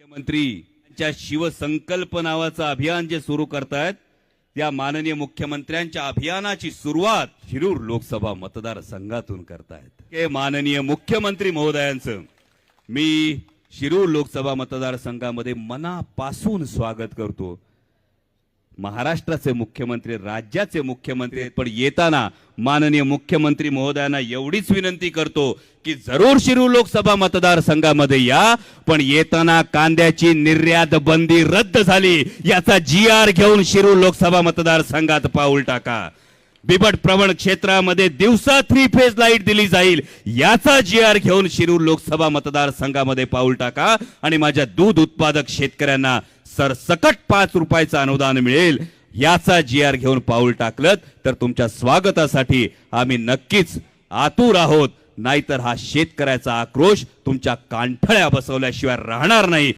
मुख्यमंत्री यांच्या शिवसंकल्प नावाचं अभियान जे सुरू करतायत त्या माननीय मुख्यमंत्र्यांच्या अभियानाची सुरुवात शिरूर लोकसभा मतदारसंघातून करतायत. हे माननीय मुख्यमंत्री महोदयांचं मी शिरूर लोकसभा मतदारसंघामध्ये मनापासून स्वागत करतो. महाराष्ट्राचे मुख्यमंत्री राज्याचे मुख्यमंत्री आहेत पण येताना माननीय मुख्यमंत्री महोदयांना एवढीच विनंती करतो की जरूर शिरू लोकसभा मतदारसंघामध्ये या पण येताना कांद्याची निर्यात बंदी रद्द झाली याचा जी आर घेऊन शिरू लोकसभा मतदारसंघात पाऊल टाका. बिबट प्रवण क्षेत्रामध्ये दिवसा थ्री फेज लाइट दिली जाईल. याचा जी आर घेऊन शिरूर लोकसभा मतदारसंघामध्ये पाऊल टाका आणि माझ्या दूध उत्पादक शेतकऱ्यांना सरसकट पाच रुपयाचं अनुदान मिळेल. याचा जी आर घेऊन पाऊल टाकलं तर तुमच्या स्वागतासाठी आम्ही नक्कीच आतुर आहोत. नाहीतर हा शेतकऱ्याचा आक्रोश तुमच्या कांठळ्या बसवल्याशिवाय राहणार नाही.